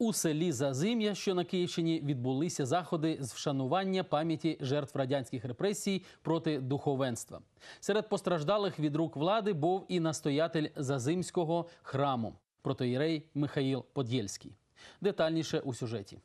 У селі Зазим'я, що на Київщині, відбулися заходи з вшанування пам'яті жертв радянських репресій проти духовенства. Серед постраждалих від рук влади був і настоятель Зазимського храму протоїрей Михаїл Подєльський. Детальніше у сюжеті.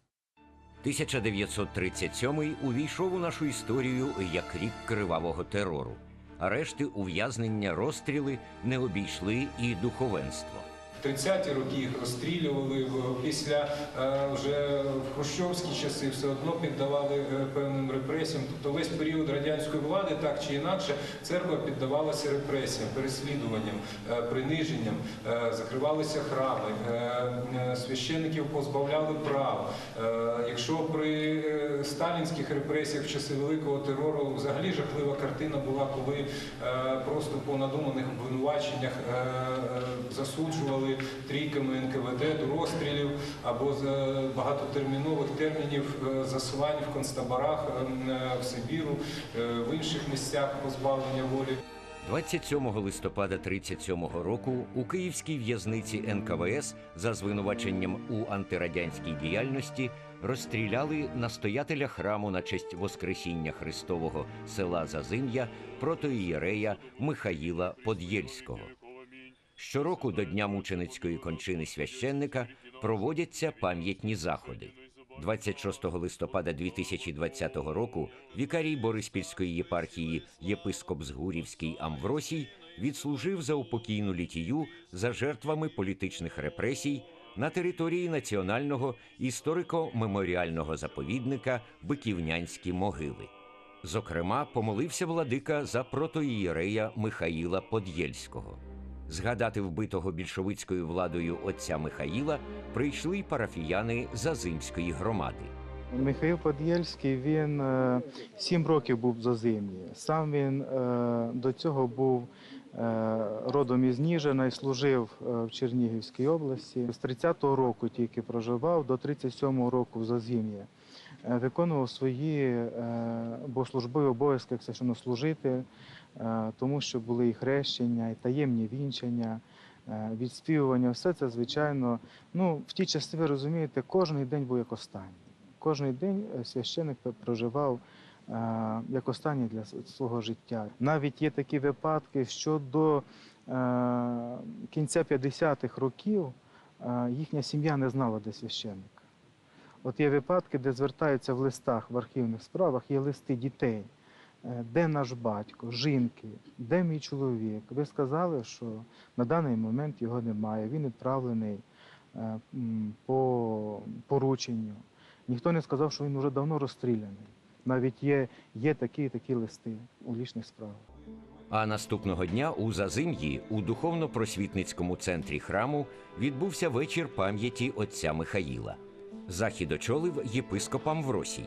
1937 увійшов у нашу історію як рік кривавого терору. Арешти, ув'язнення, розстріли не обійшли і духовенство. 30-ті роки їх розстрілювали після е, вже в хрущовські часи все одно піддавали е, певним репресіям. Тобто весь період радянської влади, так чи інакше, церква піддавалася репресіям, переслідуванням, е, приниженням, закривалися храми, священиків позбавляли прав. Якщо при сталінських репресіях в часи великого терору взагалі жахлива картина була, коли просто по надуманих обвинуваченнях е, е, трійками НКВД до розстрілів або багатотермінових термінів е, засилань в концтаборах е, е, в Сибіру, в інших місцях позбавлення волі. 27 листопада 37 року у київській в'язниці НКВС за звинуваченням у антирадянській діяльності розстріляли настоятеля храму на честь Воскресіння Христового села Зазим'я протоієрея Михаїла Подєльського. Щороку до Дня мученицької кончини священника проводяться пам'ятні заходи. 26 листопада 2020 року вікарій Бориспільської єпархії єпископ Згурівський Амвросій відслужив за упокійну літію за жертвами політичних репресій на території національного історико-меморіального заповідника Биківнянські могили. Зокрема, помолився владика за протоієрея Михаїла Подєльського. Згадати вбитого більшовицькою владою отця Михаїла прийшли парафіяни Зазимської громади. Михайло Подєльський він е, сім років був в Зазимі. Сам він е, до цього був родом із Ніжина і служив е, в Чернігівській області. З 30-го року тільки проживав, до 37-го року в Зазим'ї. Е, Виконував свої е, богослужбові обов'язки священнослужитель, е, тому що були і хрещення, і таємні вінчання, е, відспівування. Все це, звичайно, ну, в ті часи, ви розумієте, кожен день був як останній. Кожний день е, священик проживав е, як останній для свого життя. Навіть є такі випадки, що до е, кінця 50-х років е, їхня сім'я не знала, де священик. От є випадки, де звертаються в листах в архівних справах, є листи дітей. Е, Де наш батько, жінки, де мій чоловік? Ви сказали, що на даний момент його немає. Він відправлений е, по порученню. Ніхто не сказав, що він вже давно розстріляний. Навіть є, є такі такі листи у лічних справах. А наступного дня у Зазим'ї у духовно-просвітницькому центрі храму відбувся вечір пам'яті отця Михаїла. Захід очолив єпископ Амвросій.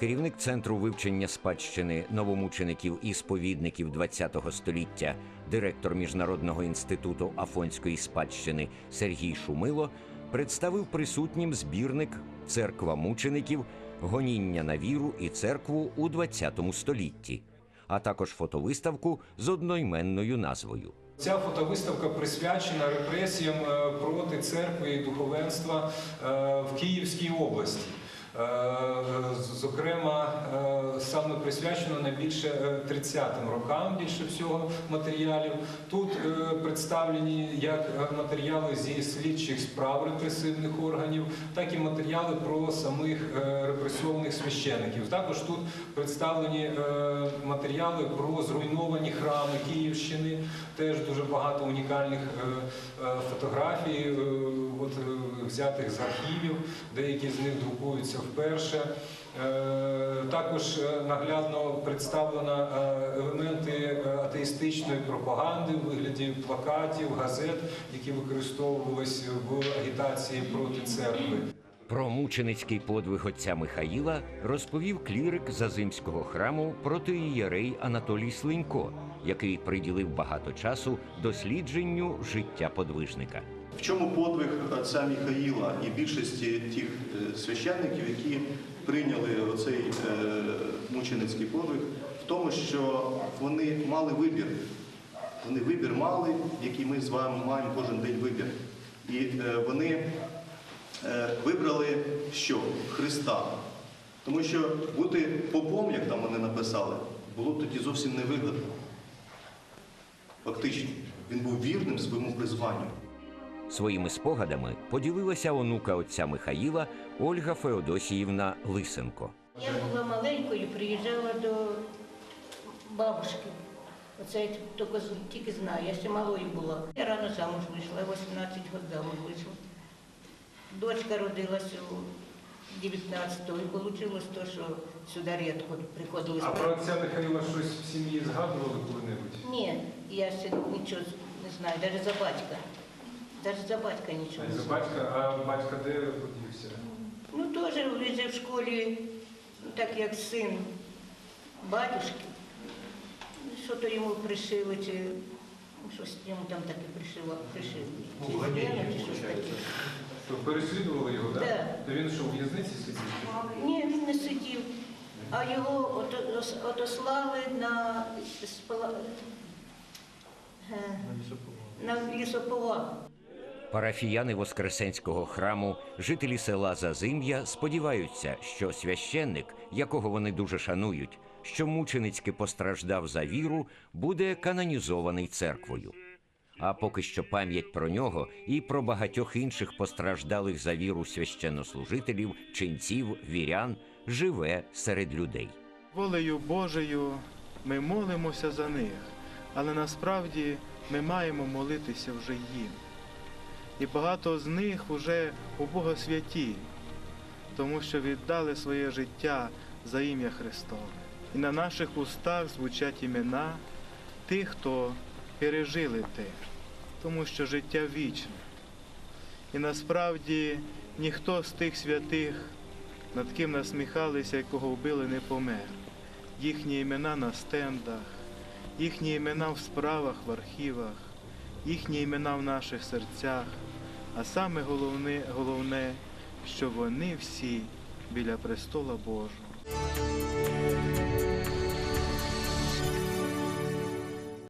Керівник центру вивчення спадщини новомучеників і сповідників ХХ століття, директор Міжнародного інституту афонської спадщини Сергій Шумило представив присутнім збірник Церква мучеників, гоніння на віру і церкву у ХХ столітті, а також фотовиставку з одноіменною назвою. Ця фотовиставка присвячена репресіям е, проти церкви і духовенства е, в Київській області. Е, Зокрема, е, саме присвячено найбільше е, 30-м рокам більше всього матеріалів. Тут е, представлені як е, матеріали зі слідчих справ репресивних органів, так і матеріали про самих е, репресованих священиків. Також тут представлені е, матеріали про зруйновані храми Київщини, теж дуже багато унікальних е, е, фотографій, е, от, е, взятих з архівів, деякі з них друкуються вперше. Е, Також е, наглядно представлено е, елементи атеїстичної пропаганди в вигляді плакатів, газет, які використовувалися в агітації проти церкви. Про мученицький подвиг отця Михаїла розповів клірик Зазимського храму протоієрей Анатолій Слинько, який приділив багато часу дослідженню життя подвижника. В чому подвиг отця Михаїла і більшості тих е, священників, які прийняли оцей е, мученицький подвиг, в тому, що вони мали вибір. Вони вибір мали, який ми з вами маємо кожен день вибір. І е, вони вибрали що? Христа. Тому що бути попом, як там вони написали, було б тоді зовсім невигодно. Фактично, він був вірним своєму призванню. Своїми спогадами поділилася онука отця Михаїла Ольга Феодосіївна Лисенко. Я була маленькою, приїжджала до бабушки. Оце я тільки, тільки знаю, я ще малою була. Я рано замуж вийшла, 18 років замуж вийшла. Дочка родилась у 19-го і вийшло те, що сюди рідко приходили. А про отця Михайла щось в сім'ї згадували коли-небудь? Ні, я ще нічого не знаю, навіть за батька. Навіть за батька нічого А не за знаю. батька, а батька де подівся? Ну, теж він же в школі, ну, так як син батюшки. Що то йому пришили, чи ну, щось йому там таке пришило, пришили. Чи зміна, чи щось таке. То переслідували його, так? Да. То він що, в в'язниці сидів? Ні, він не сидів, а його ото- ос- отослали на, спала- е, на лісоповал. Парафіяни Воскресенського храму, жителі села Зазим'я сподіваються, що священник, якого вони дуже шанують, що мученицьки постраждав за віру, буде канонізований церквою. А поки що пам'ять про нього і про багатьох інших постраждалих за віру священнослужителів, ченців, вірян живе серед людей. Волею Божою ми молимося за них, але насправді ми маємо молитися вже їм. І багато з них вже у Бога святі, тому що віддали своє життя за ім'я Христове. І на наших устах звучать імена тих, хто пережили те, тому що життя вічне. І насправді ніхто з тих святих, над ким насміхалися, якого вбили, не помер. Їхні імена на стендах, їхні імена в справах, в архівах, їхні імена в наших серцях. А саме головне, головне, що вони всі біля престола Божого.